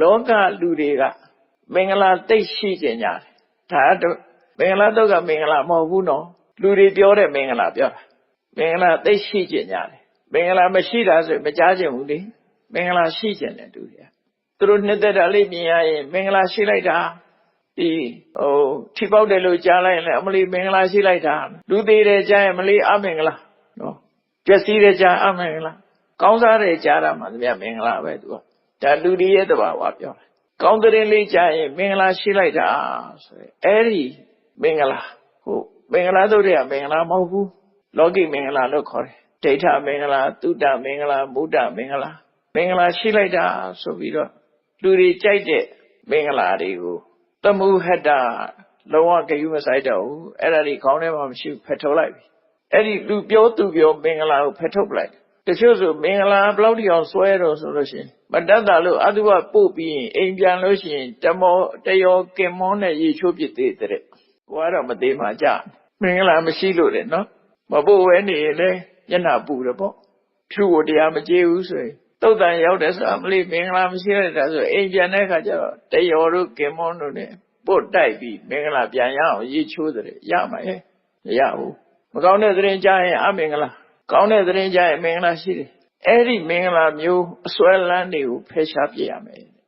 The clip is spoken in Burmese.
လောကလူတွေကမင်္ဂလာသိရှိကြကြတယ်ဒါတော့မင်္ဂလာတော့ကမင်္ဂလာမဟုတ်ဘူးနော်လူတွေပြောတဲ့မင်္ဂလာပြောတာမင်္ဂလာသိရှိကြကြတယ်မင်္ဂလာမရှိတာဆိုမကြားကြဘူးလေမင်္ဂလာရှိကြတယ်သူတွေကသူတို့နှစ်သက်တာလေးမြင်ရရင်မင်္ဂလာရှိလိုက်တာဒီဟိုထိပေါက်တယ်လို့ကြားလိုက်ရင်လည်းအမလီမင်္ဂလာရှိလိုက်တာလူသေးတယ်ကြားရင်မလီအမင်္ဂလာနော်ပျက်စီးတယ်ကြားအမင်္ဂလာကောင်းစားတယ်ကြားတာမှတပြမင်္ဂလာပဲသူက ဒါလူတွေရဲ့တဘာဝပြောတာကောင်းတဲ့လေးကြားရင်မင်္ဂလာရှိလိုက်တာဆိုရင်အဲ့ဒီမင်္ဂလာဟုတ်မင်္ဂလာတို့တွေကမင်္ဂလာမဟုတ်ဘူးလောကီမင်္ဂလာလို့ခေါ်တယ်ဒိဋ္ဌမင်္ဂလာသုတမင်္ဂလာမုဒ္ဒမင်္ဂလာမင်္ဂလာရှိလိုက်တာဆိုပြီးတော့လူတွေကြိုက်တဲ့မင်္ဂလာတွေကိုတမှုဟတ္တလုံးဝဂယုမဆိုင်တော့ဘူးအဲ့ဒါတွေခေါင်းထဲမှာမရှိဘူးဖယ်ထုတ်လိုက်ပြီအဲ့ဒီလူပြောသူပြောမင်္ဂလာကိုဖယ်ထုတ်လိုက် တချို့ဆိုမင်္ဂလာဘလောက်တိအောင်စွဲတော့ဆိုလို့ရှိရင်မတတ်တာလို့အတုဝပို့ပြီးရင်အိမ်ပြန်လို့ရှိရင်တမောတယောကင်မောနဲ့ရေချိုးပစ်သေးတဲ့ကိုကတော့မသေးမှကြမင်္ဂလာမရှိလို့လေနော်မပို့ဝဲနေရင်လည်းညနာပူတယ်ပေါ့ဖြူကိုတရားမကြေးဘူးဆိုရင်တုတ်တန်ရောက်တယ်ဆိုတာမလေးမင်္ဂလာမရှိရတာဆိုအိမ်ပြန်တဲ့အခါကျတော့တယောတို့ကင်မောတို့နဲ့ပို့တိုက်ပြီးမင်္ဂလာပြန်ရအောင်ရေချိုးတယ်ရမှာရဲ့မရဘူးမကောင်းတဲ့သတင်းကြားရင်အမင်္ဂလာ ကောင်းတဲ့သတင်းကြားရင်မင်္ဂလာရှိတယ်အဲ့ဒီမင်္ဂလာမျိုးအစွဲလန်းတွေကိုဖယ်ရှားပြရမယ်